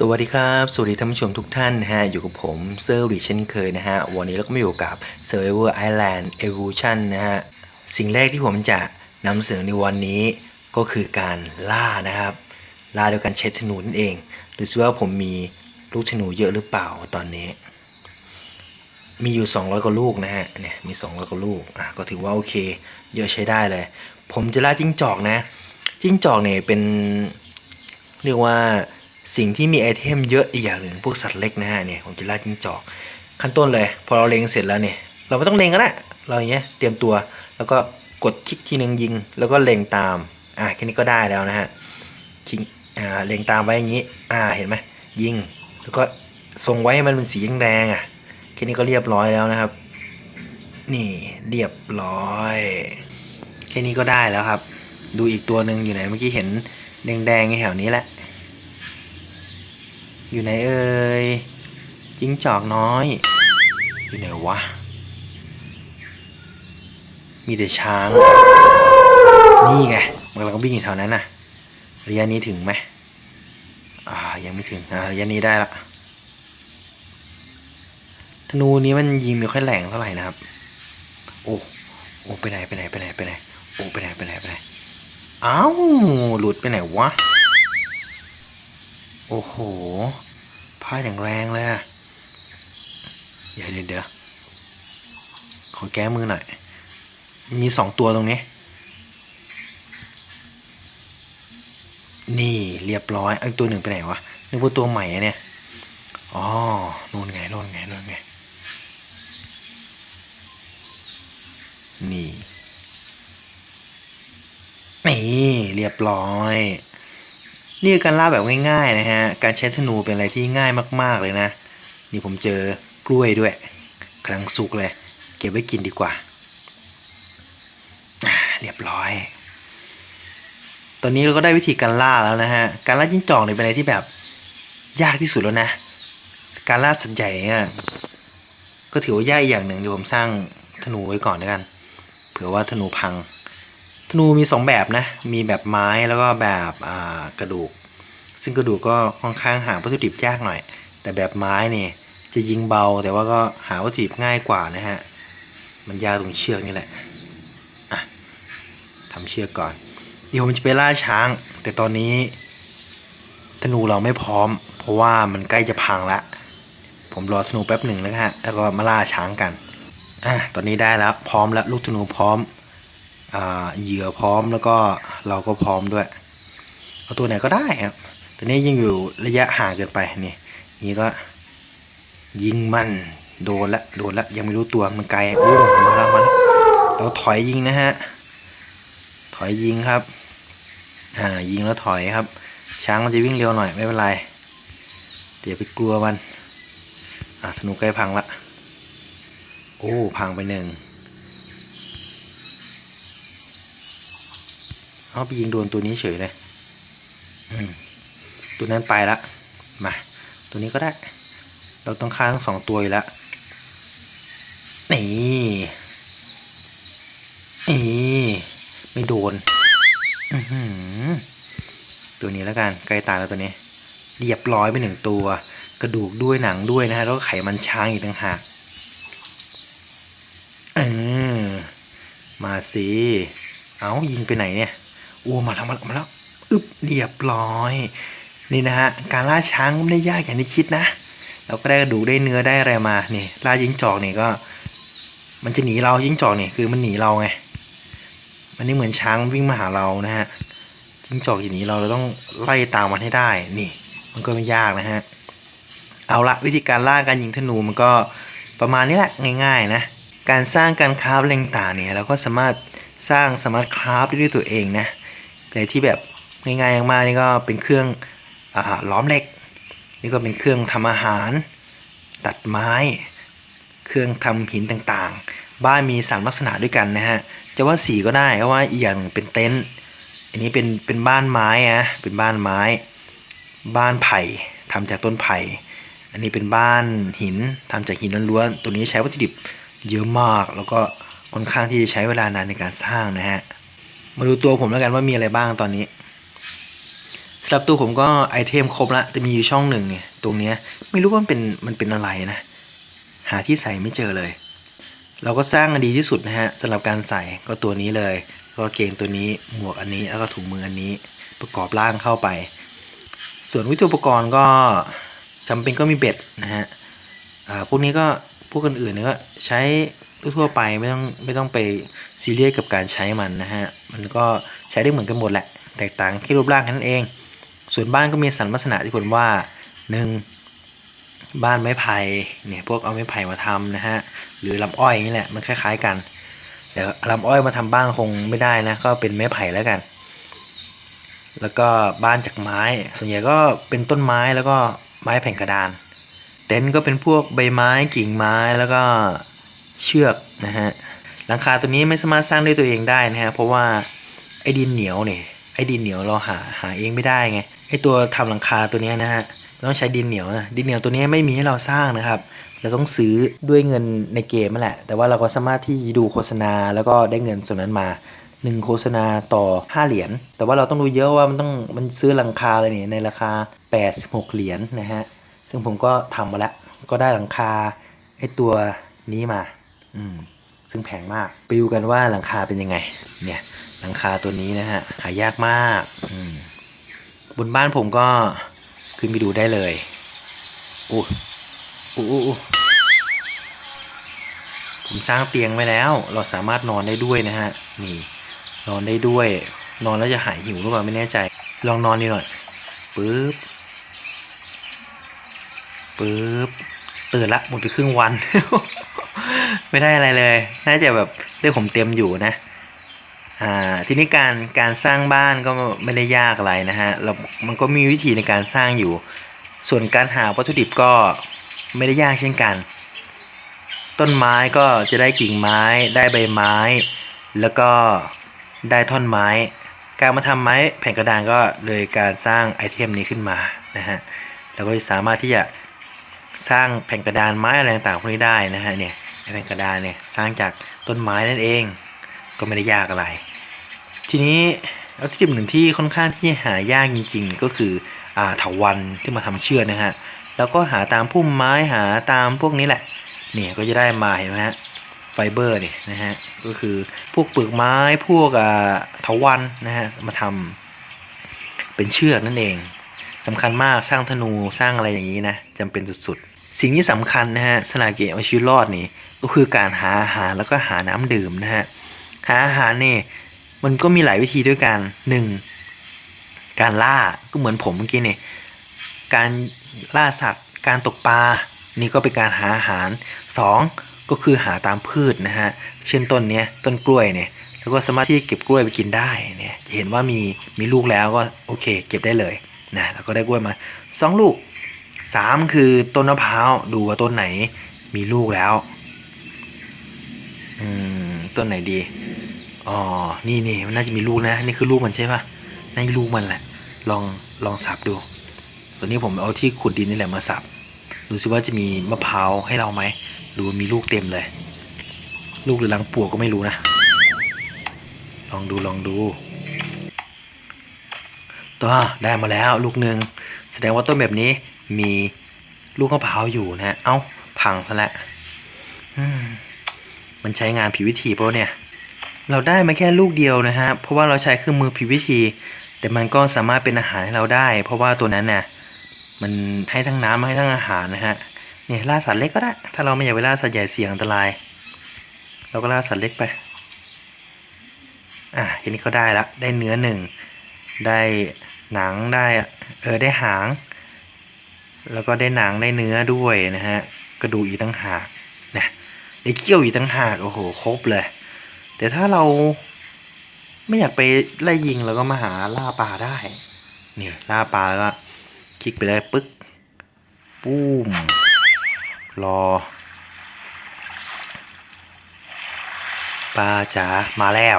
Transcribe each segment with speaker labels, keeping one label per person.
Speaker 1: สวัสดีครับ สวัสดีท่านผู้ชมทุกท่านนะฮะ อยู่กับผมเซอร์วิเช่นเคยนะฮะ วันนี้เราก็มาอยู่กับ Survivor Island Evolution นะฮะ สิ่งแรกที่ผมจะนำเสนอในวันนี้ก็คือการล่านะครับ ล่าโดยการใช้ธนูนั่นเองดูซิว่าผมมีลูกธนูเยอะหรือเปล่าตอนนี้ มีอยู่ 200 กว่าลูกนะฮะ เนี่ย มี 200 กว่าลูก อะ ก็ถือว่าโอเค เยอะใช้ได้เลย ผมจะล่าจิ้งจอกนะ จิ้งจอกเนี่ยเป็นเรียกว่า สิ่งที่มีไอเทมเยอะอีกอย่างหนึ่งพวกสัตว์เล็กนะฮะเนี่ยผมจะล่าจิ้งจอก ขั้นต้นเลย พอเราเล็งเสร็จแล้วเนี่ยเราไม่ต้องเล็งก็ได้เราอย่างเงี้ยเตรียมตัวแล้วก็กดคลิกทีหนึ่งยิง แล้วก็เล็งตามอ่าแค่นี้ก็ได้แล้วนะฮะคลิกอ่าเล็งตามไว้อย่างงี้อ่าเห็นไหมยิง แล้วก็ทรงไว้ให้มันเป็นสีแดงอะแค่นี้ก็เรียบร้อยแล้วนะครับ นี่เรียบร้อยแค่นี้ก็ได้แล้วครับ ดูอีกตัวหนึ่งอยู่ไหนเมื่อกี้เห็นแดงๆแถวนี้แหละ อยู่ไหนเอ่ยจิ้งจอกน้อย อยู่ไหนวะ มีแต่ช้าง นี่ไงมันกำลังวิ่งอยู่แถวนั้นน่ะ ระยะนี้ถึงไหมอ่า ยังไม่ถึงอ่าระยะนี้ได้ละธนูนี้มันยิงไม่ค่อยแรงเท่าไหร่นะครับ โอ้ โอ้ ไปไหน ไปไหน ไปไหน ไปไหน โอ้ ไปไหน ไปไหน ไปไหน อ้าว หลุดไปไหนวะ โอ้โหพลาดอย่างแรงเลยอะเดี๋ยวเดี๋ยวเดี๋ยวขอแก้มือหน่อย มีสองตัวตรงนี้ นี่เรียบร้อยไอ้ตัวหนึ่งไปไหนวะ นึกว่าตัวใหม่เนี่ย อ๋อนู่นไงนู่นไงนู่นไง นี่ นี่ เรียบร้อย นี่การล่าแบบง่ายๆนะฮะ การใช้ธนูเป็นอะไรที่ง่ายมากๆเลยนะ นี่ผมเจอกล้วยด้วยกำลังสุกเลย เก็บไว้กินดีกว่า เรียบร้อย ตอนนี้เราก็ได้วิธีการล่าแล้วนะฮะ การล่าจิ้งจอกเนี่ยเป็นอะไรที่แบบยากที่สุดแล้วนะ การล่าสัตว์ใหญ่เนี่ยก็ถือว่ายากอย่างหนึ่งเดี๋ยวผมสร้างธนูไว้ก่อนด้วยกัน เผื่อว่าธนูพังธนูมีสองแบบนะ มีแบบไม้แล้วก็แบบกระดูก ซึ่งกระดูกก็ค่อนข้างหาวัตถุดิบยากหน่อย แต่แบบไม้เนี่ยจะยิงเบาแต่ว่าก็หาวัตถุดิบง่ายกว่านะฮะ มันยากตรงเชือกนี่แหละอะทำเชือกก่อนเดี๋ยวผมจะไปล่าช้าง แต่ตอนนี้ธนูเราไม่พร้อม เพราะว่ามันใกล้จะพังละ ผมรอธนูแป๊บหนึ่งแล้วฮะ แล้วก็มาล่าช้างกันอะตอนนี้ได้แล้วพร้อมแล้วลูกธนูพร้อมอ่าเหยื่อพร้อมแล้วก็เราก็พร้อมด้วย เอาตัวไหนก็ได้ครับ แต่นี้ยังอยู่ระยะห่างเกินไปนี่นี่ก็ยิงมันโดนละโดนละยังไม่รู้ตัวมันไกลโอ้มาแล้วมาแล้วเราถอยยิงนะฮะถอยยิงครับอ่ายิงแล้วถอยครับ ช้างมันจะวิ่งเร็วหน่อยไม่เป็นไรเดี๋ยวไปกลัวมันอ่าธนูใกล้พังละโอ้พังไปหนึ่งเอาไปยิงโดนตัวนี้เฉยเลยอืม ตัวนั้นไปละมาตัวนี้ก็ได้ เราต้องฆ่าทั้งสองตัวอยู่แล้วนี่นี่ไม่โดนตัวนี้แล้วกันใกล้ตายแล้วตัวนี้เรียบร้อยไปหนึ่งตัว กระดูกด้วยหนังด้วยนะฮะแล้วก็ไขมันช้างอีกต่างหากเออมาสิเอายิงไปไหนเนี่ยโอ้มาแล้วมาแล้วมาแล้วอึบเรียบร้อย นี่นะฮะการล่าช้างไม่ได้ยากอย่างที่คิดนะ เราก็ได้กระดูกได้เนื้อได้อะไรมานี่ล่ายิงจอกนี่ก็ มันจะหนีเรายิงจอกนี่คือมันหนีเราไงมันนี่เหมือนช้างวิ่งมาหาเรานะฮะยิงจอกอย่างนี้เราเราต้องไล่ตามมันให้ได้นี่ มันก็ไม่ยากนะฮะเอาละวิธีการล่าการยิงธนูมันก็ประมาณนี้แหละง่ายๆนะการสร้างการคราฟเล็งต่างเนี่ยเราก็สามารถสร้างสามาร์ทคราฟได้ด้วยตัวเองนะอะไรที่แบบง่ายๆมากๆนี่ก็เป็นเครื่อง ล้อมเหล็ก นี่ก็เป็นเครื่องทำอาหาร ตัดไม้ เครื่องทำหินต่างๆ บ้านมีสามลักษณะด้วยกันนะฮะจะว่าสีก็ได้เพราะว่าอีกอย่างหนึ่งเป็นเต็นท์อันนี้เป็นเป็นบ้านไม้อะเป็นบ้านไม้ บ้านไผ่ทำจากต้นไผ่อันนี้เป็นบ้านหินทำจากหินล้วนๆตัวนี้ใช้วัตถุดิบเยอะมาก แล้วก็ค่อนข้างที่จะใช้เวลานานในการสร้างนะฮะมาดูตัวผมแล้วกันว่ามีอะไรบ้างตอนนี้ สำหรับตัวผมก็ไอเทมครบละแต่มีอยู่ช่องหนึ่งเนี่ยตรงเนี้ยไม่รู้ว่ามันเป็นมันเป็นอะไรนะ หาที่ใส่ไม่เจอเลย เราก็สร้างอันดีที่สุดนะฮะสำหรับการใส่ก็ตัวนี้เลย ก็เกงตัวนี้หมวกอันนี้แล้วก็ถุงมืออันนี้ประกอบร่างเข้าไป ส่วนวิทยุอุปกรณ์ก็จำเป็นก็มีเบ็ดนะฮะพวกนี้ก็พวกอื่นๆเนี่ยก็ใช้ทั่วไปไม่ต้องไม่ต้องไปซีเรียสกับการใช้มันนะฮะ มันก็ใช้ได้เหมือนกันหมดแหละ แตกต่างแค่รูปร่างแค่นั้นเอง ส่วนบ้านก็มีสันลักษณะที่ผมว่าหนึ่งบ้านไม้ไผ่เนี่ยพวกเอาไม้ไผ่มาทำนะฮะหรือลำอ้อยนี่แหละมันคล้าย ๆกันแต่ลำอ้อยมาทำบ้านคงไม่ได้นะก็เป็นไม้ไผ่แล้วกัน แล้วก็บ้านจากไม้ ส่วนใหญ่ก็เป็นต้นไม้แล้วก็ไม้แผ่นกระดาน เต็นท์ก็เป็นพวกใบไม้กิ่งไม้แล้วก็เชือกนะฮะหลังคาตัวนี้ไม่สามารถสร้างด้วยตัวเองได้นะฮะเพราะว่าไอ้ดินเหนียวเนี่ยไอ้ดินเหนียวเราหาหาเองไม่ได้ไง ไอ้ตัวทำหลังคาตัวนี้นะฮะต้องใช้ดินเหนียวนะดินเหนียวตัวนี้ไม่มีให้เราสร้างนะครับเราต้องซื้อด้วยเงินในเกมนั่นแหละ แต่ว่าเราก็สามารถที่ดูโฆษณาแล้วก็ได้เงินส่วนนั้นมาหนึ่งโฆษณาต่อ 5 เหรียญ แต่ว่าเราต้องดูเยอะว่ามันต้องมันซื้อหลังคาเลยเนี่ในราคา 86 เหรียญนะฮะ ซึ่งผมก็ทำมาแล้ว ก็ได้หลังคาไอ้ตัวนี้มา อืม ซึ่งแพงมาก ไปดูกันว่าหลังคาเป็นยังไง เนี่ย หลังคาตัวนี้นะฮะ หายากมาก อืม บนบ้านผมก็ขึ้นไปดูได้เลยอู้อู้อู้อู้ผมสร้างเตียงไว้แล้ว เราสามารถนอนได้ด้วยนะฮะ นี่ นอนได้ด้วย นอนแล้วจะหายหิวหรือเปล่าไม่แน่ใจ ลองนอนดีหน่อยปึ๊บปึ๊บตื่นละหมดไปครึ่งวัน ไม่ได้อะไรเลย น่าจะแบบเรื่องผมเต็มอยู่นะ อ่าทีนี้การการสร้างบ้านก็ไม่ได้ยากอะไรนะฮะเรามันก็มีวิธีในการสร้างอยู่ ส่วนการหาวัตถุดิบก็ไม่ได้ยากเช่นกัน ต้นไม้ก็จะได้กิ่งไม้ได้ใบไม้ แล้วก็ได้ท่อนไม้ การมาทำไม้แผ่นกระดานก็เลยการสร้างไอเทมนี้ขึ้นมานะฮะเราก็สามารถที่จะสร้างแผ่นกระดานไม้อะไรต่างๆพวกนี้ได้นะฮะเนี่ยแผ่นกระดานเนี่ยสร้างจากต้นไม้นั่นเองก็ไม่ได้ยากอะไร ทีนี้วัตถุดิบหนึ่งที่ค่อนข้างที่หายากจริง ๆ ก็คืออ่าเถาวันที่มาทำเชือกนะฮะแล้วก็หาตามพุ่มไม้หาตามพวกนี้แหละเนี่ยก็จะได้มาเห็นไหมฮะไฟเบอร์เนี่ยนะฮะก็คือพวกเปลือกไม้พวกอ่าเถาวันนะฮะมาทำเป็นเชือกนั่นเองสำคัญมากสร้างธนูสร้างอะไรอย่างนี้นะจำเป็นสุดๆ สิ่งที่สำคัญนะฮะสลาเกะเอาชีวิตรอดนี่ก็คือการหาอาหารแล้วก็หาน้ำดื่มนะฮะหาอาหารนี่ มันก็มีหลายวิธีด้วยกันหนึ่งการล่าก็เหมือนผมเมื่อกี้นี่การล่าสัตว์ การตกปลา นี่ก็เป็นการหาอาหารสองก็คือหาตามพืชนะฮะ เช่นต้นเนี้ยต้นกล้วยเนี่ย แล้วก็สามารถที่เก็บกล้วยไปกินได้เนี่ย จะเห็นว่ามีมีลูกแล้วก็โอเค เก็บได้เลยนะ แล้วก็ได้กล้วยมาสองลูกสามคือต้นมะพร้าวดูว่าต้นไหนมีลูกแล้ว อืม ต้นไหนดี อ๋อ นี่นี่มันน่าจะมีลูกนะ นี่คือลูกมันใช่ปะนั่นลูกมันแหละ ลองลองสับดู ตัวนี้ผมเอาที่ขุดดินนี่แหละมาสับ ดูซิว่าจะมีมะพร้าวให้เราไหม ดูมีลูกเต็มเลย ลูกหรือรังปลวกก็ไม่รู้นะ ลองดูลองดูตัวได้มาแล้วลูกหนึ่งแสดงว่าต้นแบบนี้มีลูกมะพร้าวอยู่นะ เอ้าพังซะแล้วมมันใช้งานผิดวิธีเปล่าเนี่ย เราได้มาแค่ลูกเดียวนะฮะ เพราะว่าเราใช้เครื่องมือผิดวิธี แต่มันก็สามารถเป็นอาหารให้เราได้ เพราะว่าตัวนั้นน่ะมันให้ทั้งน้ำให้ทั้งอาหารนะฮะ เนี่ยล่าสัตว์เล็กก็ได้ ถ้าเราไม่อยากไปล่าสัตว์ใหญ่เสี่ยงอันตราย เราก็ล่าสัตว์เล็กไป อะทีนี้ก็ได้ละ ได้เนื้อหนึ่ง ได้หนังได้ เออได้หาง แล้วก็ได้หนังได้เนื้อด้วยนะฮะ กระดูกอีกตั้งหากนะได้เขี้ยวอีกตั้งหาก โอ้โห ครบเลย แต่ถ้าเราไม่อยากไปไล่ยิงเราก็มาหาล่าปลาได้ เนี่ยล่าปลาแล้วก็คลิกไปได้ปึ๊กปุ้มรอปลาจ๋ามาแล้ว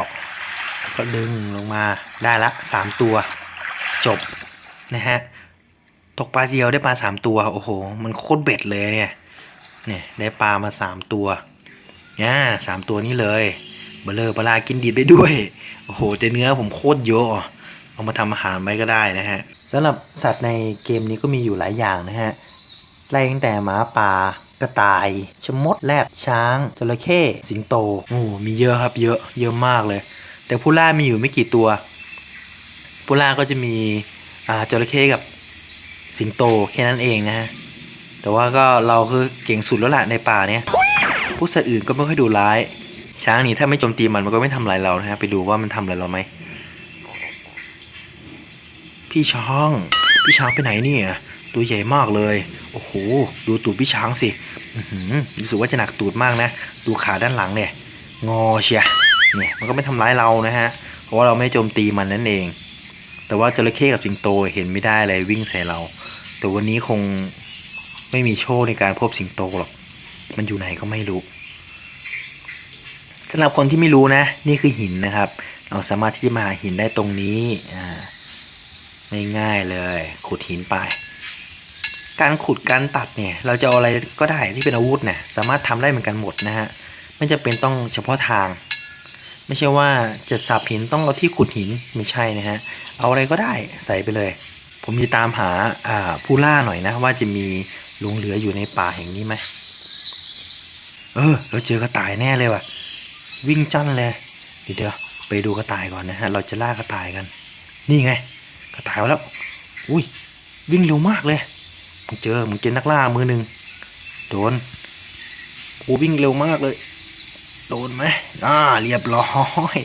Speaker 1: แล้วก็ดึงลงมาได้ละสามตัว จบนะฮะตกปลาเดียวได้ปลาสามตัวโอ้โห มันโคตรเบ็ดเลยเนี่ยเนี่ยได้ปลามาสามตัวเนี่ยสามตัวนี้เลย เบลเลอร์ปลากินดิบได้ด้วย โอ้โหแต่เนื้อผมโคตรเยอะเอามาทำอาหารไว้ก็ได้นะฮะสำหรับสัตว์ในเกมนี้ก็มีอยู่หลายอย่างนะฮะไล่ตั้งแต่หมาป่ากระต่าย ชมดแรดช้างจระเข้สิงโตโอ้มีเยอะครับเยอะเยอะมากเลย แต่ผู้ล่ามีอยู่ไม่กี่ตัว ผู้ล่าก็จะมีอ่าจระเข้กับสิงโตแค่นั้นเองนะฮะแต่ว่าก็เราคือเก่งสุดแล้วล่ะในป่าเนี้ยผู้สัตว์อื่นก็ไม่ค่อยดูร้าย ช้างนี่ถ้าไม่โจมตีมันมันก็ไม่ทำอะไรเรานะฮะไปดูว่ามันทำอะไรเราไหมพี่ช้าง พี่ช้างไปไหนเนี่ยตัวใหญ่มากเลย โอ้โห ดูตูดพี่ช้างสิอือหือรู้สึกว่าจะหนักตูดมากนะ ดูขาด้านหลังเนี่ย งอเชียเนี่ย มันก็ไม่ทำร้ายเรานะฮะ เพราะว่าเราไม่โจมตีมันนั่นเอง แต่ว่าจระเข้กับสิงโตเห็นไม่ได้เลยวิ่งใส่เรา แต่วันนี้คงไม่มีโชคในการพบสิงโตหรอก มันอยู่ไหนก็ไม่รู้ สำหรับคนที่ไม่รู้นะนี่คือหินนะครับ เราสามารถที่จะมาหาหินได้ตรงนี้อ่าไม่ง่ายเลยขุดหินไป การขุดการตัดเนี่ย เราจะเอาอะไรก็ได้ที่เป็นอาวุธเนี่ยสามารถทำได้เหมือนกันหมดนะฮะไม่จำเป็นต้องเฉพาะทาง ไม่ใช่ว่าจะสับหินต้องเอาที่ขุดหินไม่ใช่นะฮะเอาอะไรก็ได้ใส่ไปเลย ผมจะตามหาผู้ล่าหน่อยนะ ว่าจะมีหลงเหลืออยู่ในป่าแห่งนี้ไหมเออ เราเจอกระต่ายแน่เลยว่ะ วิ่งจั่นเลยเดี๋ยวเดี๋ยวไปดูกระต่ายก่อนนะฮะเราจะล่ากระต่ายกัน นี่ไง กระต่ายมาแล้วอุ้ยวิ่งเร็วมากเลยมึงเจอมึงเจอนักล่ามือหนึ่งโดนโอ้วิ่งเร็วมากเลย โดนไหมอ่าเรียบร้อย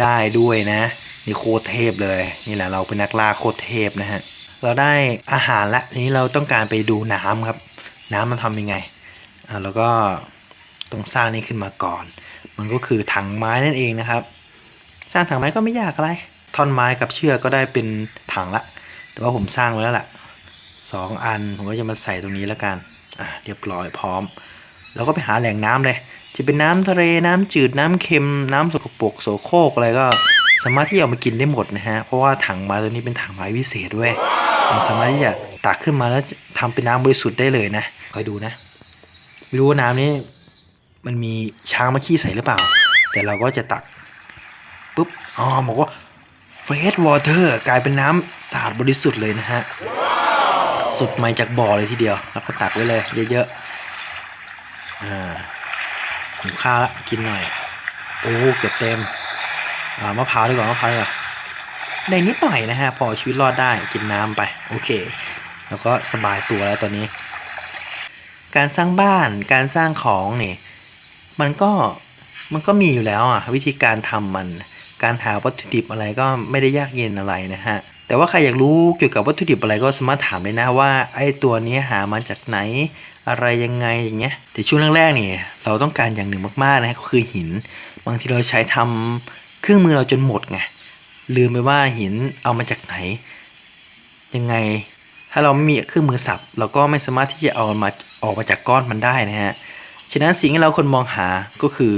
Speaker 1: ได้ด้วยนะนี่โคตรเทพเลย นี่แหละเราเป็นนักล่าโคตรเทพนะฮะเราได้อาหารละทีนี้เราต้องการไปดูน้ำครับ น้ำมันทำยังไงอ่าแล้วก็ต้องสร้างนี่ขึ้นมาก่อน มันก็คือถังไม้นั่นเองนะครับ สร้างถังไม้ก็ไม่ยากอะไร ท่อนไม้กับเชือกก็ได้เป็นถังละ แต่ว่าผมสร้างไว้แล้วล่ะสองอันผมก็จะมาใส่ตรงนี้แล้วกันอะเรียบร้อยพร้อม แล้วก็ไปหาแหล่งน้ำเลย จะเป็นน้ำทะเลน้ำจืดน้ำเค็มน้ำสกปรกโสโครกอะไรก็สามารถที่เอามากินได้หมดนะฮะ เพราะว่าถังไม้ตัวนี้เป็นถังไม้วิเศษด้วยเราสามารถที่จะตักขึ้นมาแล้วทำเป็นน้ำบริสุทธิ์ได้เลยนะคอยดูนะ ไม่รู้ว่าน้ำนี้ มันมีช้างมาขี้ใส่หรือเปล่า แต่เราก็จะตักปุ๊บอ๋อบอกว่าเฟสวอเตอร์กลายเป็นน้ำสะอาดบริสุทธิ์เลยนะฮะสดใหม่จากบ่อเลยทีเดียว แล้วก็ตักไว้เลยเยอะๆอ่าหิวข้าวละกินหน่อย โอ้เกือบเต็มอ่ามะพร้าวดีกว่ามะพร้าวดีกว่าได้นิดหน่อยนะฮะ พอชีวิตรอดได้กินน้ำไป โอเค แล้วก็สบายตัวแล้วตอนนี้ การสร้างบ้านการสร้างของเนี่ย มันก็มันก็มีอยู่แล้วอะวิธีการทำมัน การหาวัตถุดิบอะไรก็ไม่ได้ยากเย็นอะไรนะฮะแต่ว่าใครอยากรู้เกี่ยวกับวัตถุดิบอะไรก็สามารถถามได้นะว่าไอ้ตัวนี้หามาจากไหนอะไรยังไงอย่างเงี้ยแต่ช่วงแรกๆเนี่ยเราต้องการอย่างหนึ่งมากๆนะก็คือหิน บางทีเราใช้ทำเครื่องมือเราจนหมดไงลืมไปว่าหินเอามาจากไหน ยังไง ถ้าเราไม่มีเครื่องมือสับเราก็ไม่สามารถที่จะเอามาออกมาจากก้อนมันได้นะฮะ ฉะนั้นสิ่งที่เราควรมองหาก็คือ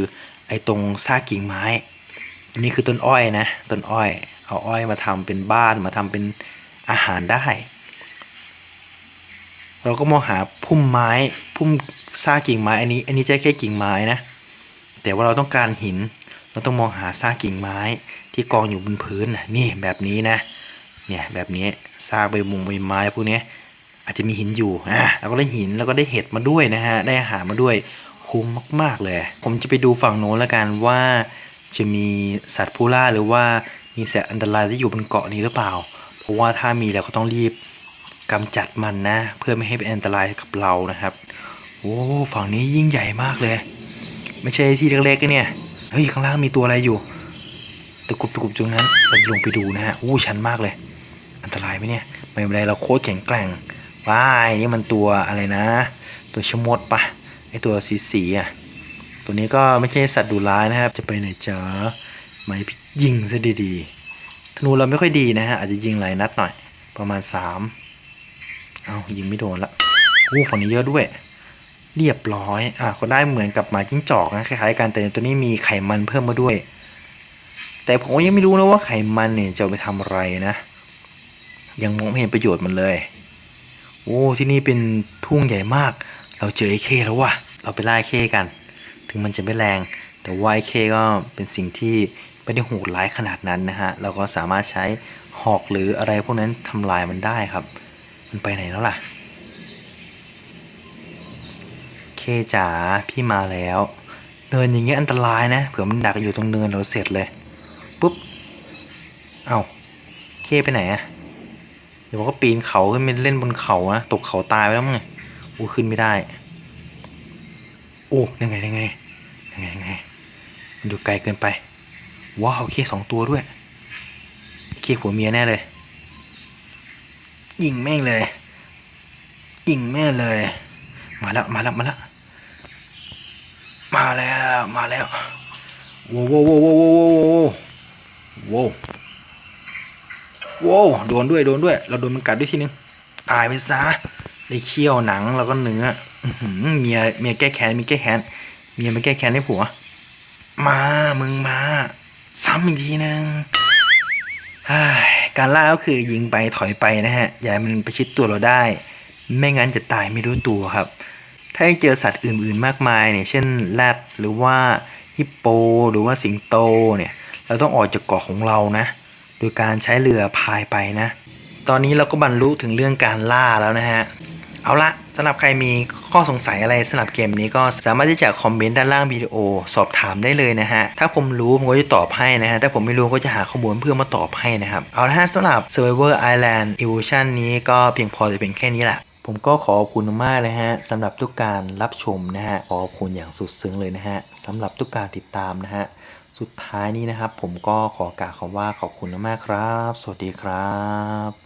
Speaker 1: ไอ้ตรงซากกิ่งไม้ อันนี้คือต้นอ้อยนะต้นอ้อย เอาอ้อยมาทำเป็นบ้านมาทำเป็นอาหารได้ เราก็มองหาพุ่มไม้พุ่มซากกิ่งไม้อันนี้ อันนี้จะแค่กิ่งไม้นะ แต่ว่าเราต้องการหิน เราต้องมองหาซากกิ่งไม้ที่กองอยู่บนพื้นนี่แบบนี้นะ เนี่ยแบบนี้ซากใบมุงใบไม้พวกนี้ อาจจะมีหินอยู่อะแล้วก็ได้หินแล้วก็ได้เห็ดมาด้วยนะฮะได้อาหารมาด้วยคุ้มมาก ๆ เลย ผมจะไปดูฝั่งโน้นแล้วกันว่าจะมีสัตว์ผู้ล่าหรือว่ามีสัตว์อันตรายที่อยู่บนเกาะนี้หรือเปล่า เพราะว่าถ้ามีเราก็ต้องรีบกำจัดมันนะ เพื่อไม่ให้เป็นอันตรายกับเรานะครับ โอ้ฝั่งนี้ยิ่งใหญ่มากเลย ไม่ใช่ที่เล็กๆนเนี่ยเฮ้ยข้างล่างมีตัวอะไรอยู่ตะกุบตะกุบตรงนั้นเราลงไปดูนะฮะอู้ชันมากเลย อันตรายไหมเนี่ยไม่เป็นไรเราโคตรแข็งแกร่ง ว้ายนี่มันตัวอะไรนะ ตัวชมดปะไอตัวสีสีอะตัวนี้ก็ไม่ใช่สัตว์ดุร้ายนะครับ จะไปไหนเจ้าไม่พี่ยิงซะดีๆธนูเราไม่ค่อยดีนะฮะอาจจะยิงหลายนัดหน่อย ประมาณสามเอายิงไม่โดนละอู้ฝั่งนี้เยอะด้วย เรียบร้อยอะก็ได้เหมือนกับหมาจิ้งจอกนะคล้ายๆกันแต่ตัวนี้มีไขมันเพิ่มมาด้วย แต่ผมยังไม่รู้นะว่าไขมันเนี่ยจะไปทำอะไรนะ ยังมองไม่เห็นประโยชน์มันเลย โอ้ที่นี่เป็นทุ่งใหญ่มาก เราเจอไอ้เคแล้วว่ะเราไปไล่เคกัน ถึงมันจะไม่แรง แต่ว่าไอ้เคก็เป็นสิ่งที่ไม่ได้โหดร้ายขนาดนั้นนะฮะเราก็สามารถใช้หอกหรืออะไรพวกนั้นทำลายมันได้ครับ มันไปไหนแล้วล่ะ เคจ๋าพี่มาแล้วเนินอย่างเงี้ยอันตรายนะเผื่อมันดักอยู่ตรงเนินเราเสร็จเลยปุ๊บเอาเคไปไหนอะ ดี๋ยวก็ปีนเขาขึ้นไปเล่นบนเขานะตกเขาตายไปแล้วมั้งโอ้ขึ้นไม่ได้ โอ้ยังไงยังไงยังไงยังไงมันอยู่ไกลเกินไปว้าวเคสองตัวด้วย เคผัวเมียแน่เลย ยิงแม่งเลย ยิงแม่งเลย มาแล้วมาแล้วมาแล้วมาแล้วมาแล้วโว้วโว้โว้โว้โว้โว้ โว้โดนด้วยโดนด้วย เราโดนมันกัดด้วยทีนึง ตายไปซะได้เคี่ยวหนังแล้วก็เนื้ออื้อหือเมียเมียแก้แค้นมีแก้แค้นเมียมันแก้แค้นให้ผัว มามึงมาซ้ำอีกทีนึงการล่าก็คือยิงไปถอยไปนะฮะอย่าให้มันประชิดตัวเราได้ ไม่งั้นจะตายไม่รู้ตัวครับ ถ้ายังเจอสัตว์อื่นๆมากมายเนี่ยเช่นแรดหรือว่าฮิปโป หรือว่าสิงโตเนี่ย เราต้องออกจากเกาะของเรานะ โดยการใช้เรือพายไปนะ ตอนนี้เราก็บรรลุถึงเรื่องการล่าแล้วนะฮะ เอาละสำหรับใครมีข้อสงสัยอะไรสำหรับเกมนี้ก็สามารถที่จะคอมเมนต์ด้านล่างวิดีโอสอบถามได้เลยนะฮะ ถ้าผมรู้ผมก็จะตอบให้นะฮะ ถ้าผมไม่รู้ก็จะหาข้อมูลเพื่อมาตอบให้นะครับ เอาละฮะสำหรับ Survivor Island Evolution นี้ก็เพียงพอจะเป็นแค่นี้แหละผมก็ขอขอบคุณมากเลยฮะสำหรับทุกการรับชมนะฮะขอขอบคุณอย่างสุดซึ้งเลยนะฮะสำหรับทุกการติดตามนะฮะ สุดท้ายนี้นะครับ ผมก็ขอกล่าวคำว่าขอบคุณมากครับ สวัสดีครับ